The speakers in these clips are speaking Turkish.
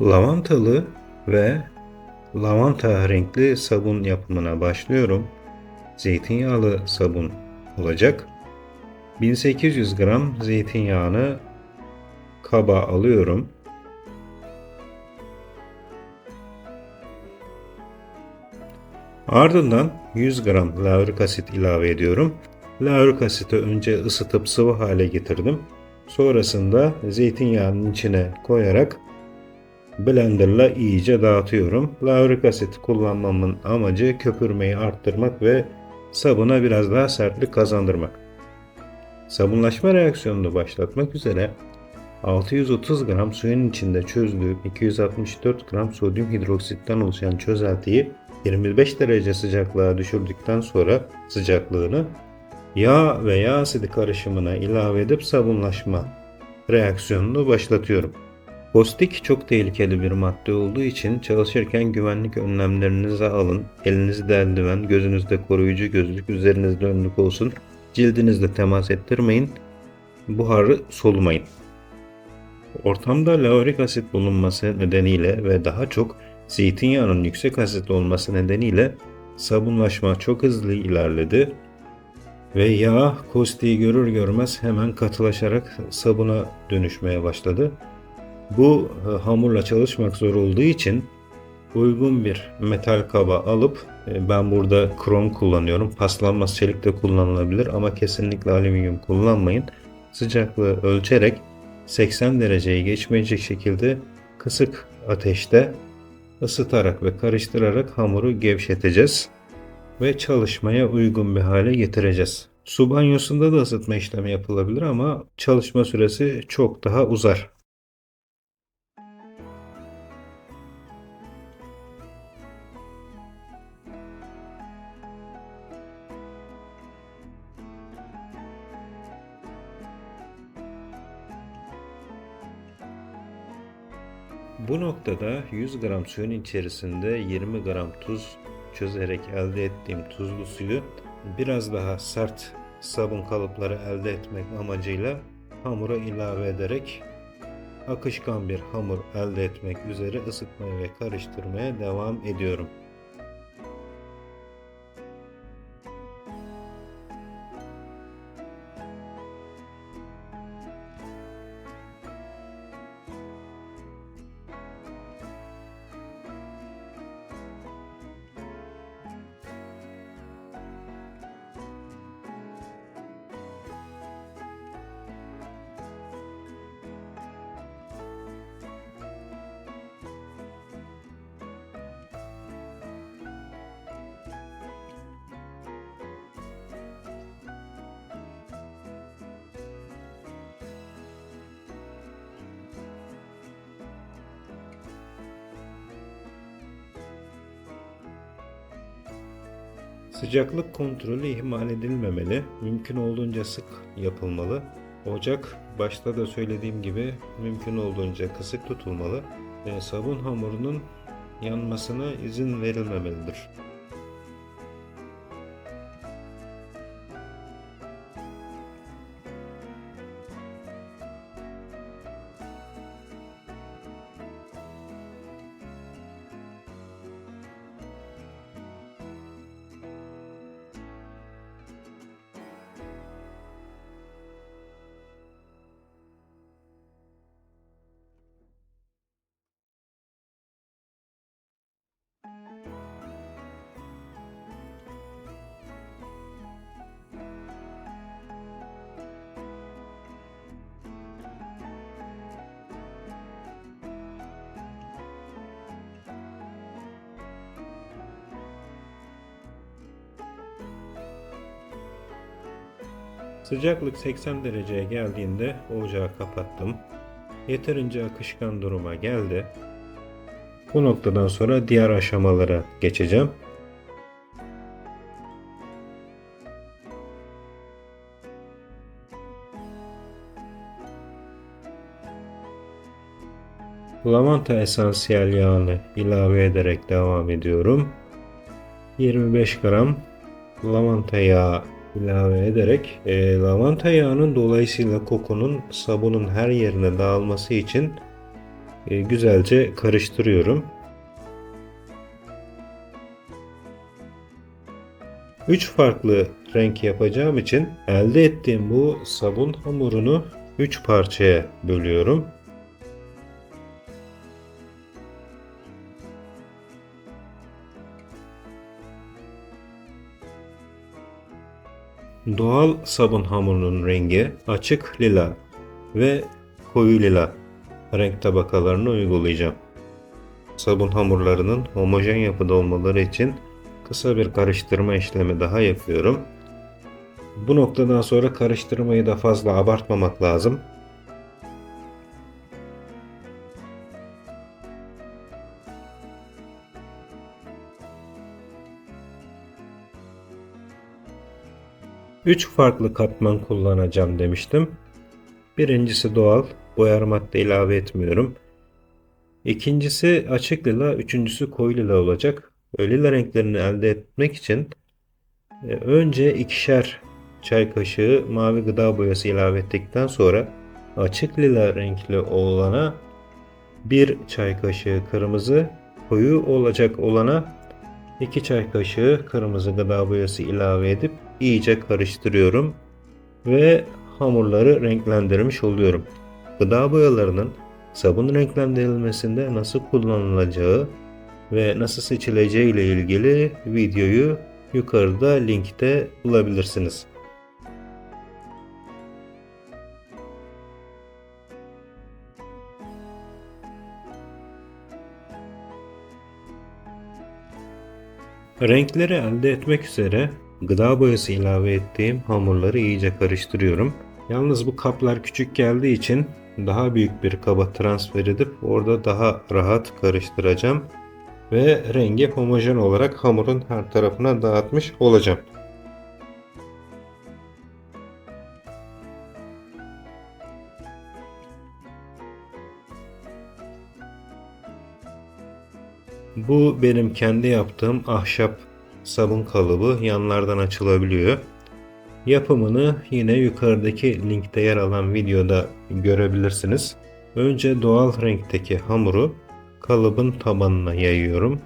Lavantalı ve lavanta renkli sabun yapımına başlıyorum. Zeytinyağlı sabun olacak. 1800 gram zeytinyağını kaba alıyorum. Ardından 100 gram laurik asit ilave ediyorum. Laurik asiti önce ısıtıp sıvı hale getirdim. Sonrasında zeytinyağının içine koyarak blenderla iyice dağıtıyorum. Laurik asit kullanmamın amacı köpürmeyi arttırmak ve sabuna biraz daha sertlik kazandırmak. Sabunlaşma reaksiyonunu başlatmak üzere 630 gram suyun içinde çözdüğüm 264 gram sodyum hidroksitten oluşan çözeltiyi 25 derece sıcaklığa düşürdükten sonra sıcaklığını yağ ve yağ asidi karışımına ilave edip sabunlaşma reaksiyonunu başlatıyorum. Postik çok tehlikeli bir madde olduğu için çalışırken güvenlik önlemlerinizi alın. Elinizde eldiven, gözünüzde koruyucu gözlük, üzerinizde önlük olsun. Cildinizle temas ettirmeyin. Buharı solumayın. Ortamda laurik asit bulunması nedeniyle ve daha çok zeytinyağının yüksek asit olması nedeniyle sabunlaşma çok hızlı ilerledi ve yağ kostiği görür görmez hemen katılaşarak sabuna dönüşmeye başladı. Bu e, hamurla çalışmak zor olduğu için uygun bir metal kaba alıp e, ben burada krom kullanıyorum. Paslanmaz çelik de kullanılabilir ama kesinlikle alüminyum kullanmayın. Sıcaklığı ölçerek 80 dereceyi geçmeyecek şekilde kısık ateşte ısıtarak ve karıştırarak hamuru gevşeteceğiz ve çalışmaya uygun bir hale getireceğiz. Su banyosunda da ısıtma işlemi yapılabilir ama çalışma süresi çok daha uzar. Bu noktada 100 gram suyun içerisinde 20 gram tuz çözerek elde ettiğim tuzlu suyu biraz daha sert sabun kalıpları elde etmek amacıyla hamura ilave ederek akışkan bir hamur elde etmek üzere ısıtmaya ve karıştırmaya devam ediyorum. Sıcaklık kontrolü ihmal edilmemeli, mümkün olduğunca sık yapılmalı. Ocak başta da söylediğim gibi mümkün olduğunca kısık tutulmalı. ve sabun hamurunun yanmasına izin verilmemelidir. Sıcaklık 80 dereceye geldiğinde ocağı kapattım. Yeterince akışkan duruma geldi. Bu noktadan sonra diğer aşamalara geçeceğim. Lavanta esansiyel yağını ilave ederek devam ediyorum. 25 gram lavanta yağı ilave ederek e, lavanta yağının dolayısıyla kokunun sabunun her yerine dağılması için e, güzelce karıştırıyorum. 3 farklı renk yapacağım için elde ettiğim bu sabun hamurunu 3 parçaya bölüyorum. Doğal sabun hamurunun rengi açık lila ve koyu lila renk tabakalarını uygulayacağım. Sabun hamurlarının homojen yapıda olmaları için kısa bir karıştırma işlemi daha yapıyorum. Bu noktadan sonra karıştırmayı da fazla abartmamak lazım. Üç farklı katman kullanacağım demiştim. Birincisi doğal, boyar madde ilave etmiyorum. İkincisi açık lila, üçüncüsü koyu lila olacak. Lila renklerini elde etmek için e, önce ikişer çay kaşığı mavi gıda boyası ilave ettikten sonra açık lila renkli olana bir çay kaşığı kırmızı, koyu olacak olana 2 çay kaşığı kırmızı gıda boyası ilave edip iyice karıştırıyorum ve hamurları renklendirmiş oluyorum. Gıda boyalarının sabun renklendirilmesinde nasıl kullanılacağı ve nasıl seçileceği ile ilgili videoyu yukarıda linkte bulabilirsiniz. Renkleri elde etmek üzere gıda boyası ilave ettiğim hamurları iyice karıştırıyorum. Yalnız bu kaplar küçük geldiği için daha büyük bir kaba transfer edip orada daha rahat karıştıracağım ve rengi homojen olarak hamurun her tarafına dağıtmış olacağım. Bu benim kendi yaptığım ahşap sabun kalıbı yanlardan açılabiliyor. Yapımını yine yukarıdaki linkte yer alan videoda görebilirsiniz. Önce doğal renkteki hamuru kalıbın tabanına yayıyorum.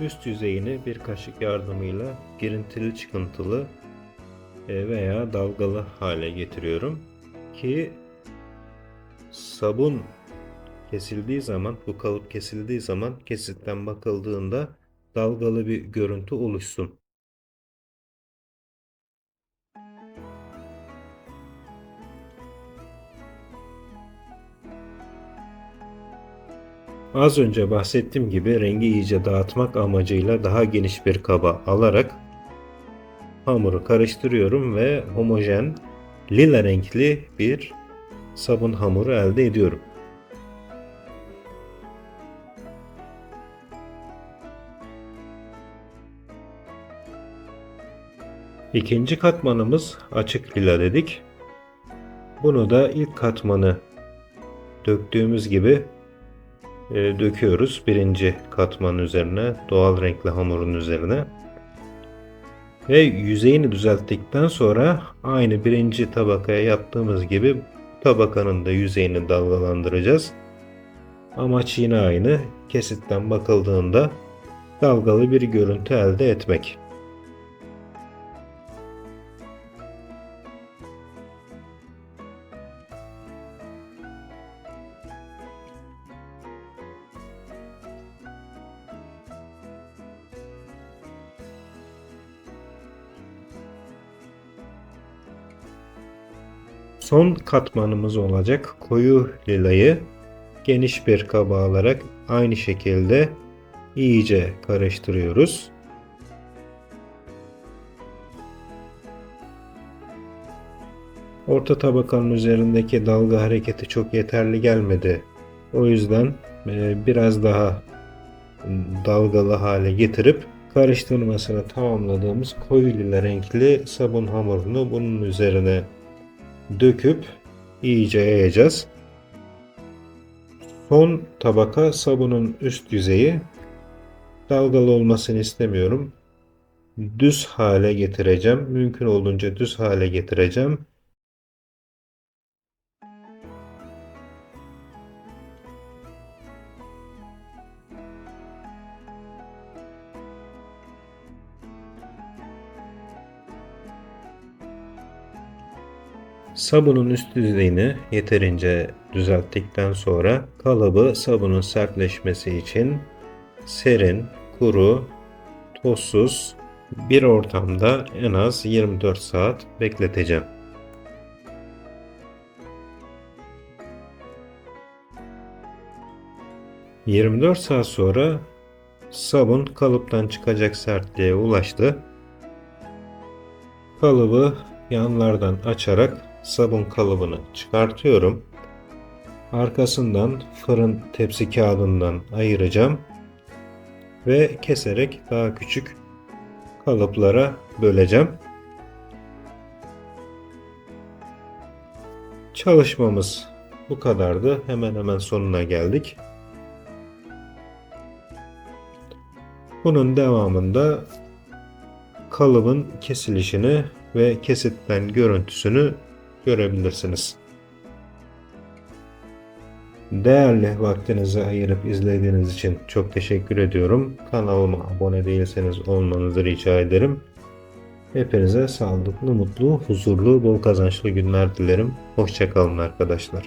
Üst yüzeyini bir kaşık yardımıyla girintili çıkıntılı e, veya dalgalı hale getiriyorum ki sabun kesildiği zaman bu kalıp kesildiği zaman kesitten bakıldığında dalgalı bir görüntü oluşsun. Az önce bahsettiğim gibi rengi iyice dağıtmak amacıyla daha geniş bir kaba alarak hamuru karıştırıyorum ve homojen lila renkli bir sabun hamuru elde ediyorum. İkinci katmanımız açık lila dedik. Bunu da ilk katmanı döktüğümüz gibi döküyoruz birinci katman üzerine doğal renkli hamurun üzerine ve yüzeyini düzelttikten sonra aynı birinci tabakaya yaptığımız gibi tabakanın da yüzeyini dalgalandıracağız. Amaç yine aynı. Kesitten bakıldığında dalgalı bir görüntü elde etmek. Son katmanımız olacak koyu lilayı geniş bir kaba alarak aynı şekilde iyice karıştırıyoruz. Orta tabakanın üzerindeki dalga hareketi çok yeterli gelmedi. O yüzden e, biraz daha dalgalı hale getirip karıştırmasını tamamladığımız koyu lila renkli sabun hamurunu bunun üzerine döküp iyice yayacağız. Son tabaka sabunun üst yüzeyi dalgalı olmasını istemiyorum. Düz hale getireceğim. Mümkün olduğunca düz hale getireceğim. Sabunun üst yüzeyini yeterince düzelttikten sonra kalıbı sabunun sertleşmesi için serin, kuru, tozsuz bir ortamda en az 24 saat bekleteceğim. ...24 saat sonra sabun kalıptan çıkacak sertliğe ulaştı. Kalıbı yanlardan açarak sabun kalıbını çıkartıyorum. Arkasından fırın tepsi kağıdından ayıracağım ve keserek daha küçük kalıplara böleceğim. Çalışmamız bu kadardı. Hemen hemen sonuna geldik. Bunun devamında kalıbın kesilişini ve kesitlen görüntüsünü görebilirsiniz. Değerli vaktinizi ayırıp izlediğiniz için çok teşekkür ediyorum. Kanalıma abone değilseniz olmanızı rica ederim. Hepinize sağlıklı, mutlu, huzurlu, bol kazançlı günler dilerim. Hoşçakalın arkadaşlar.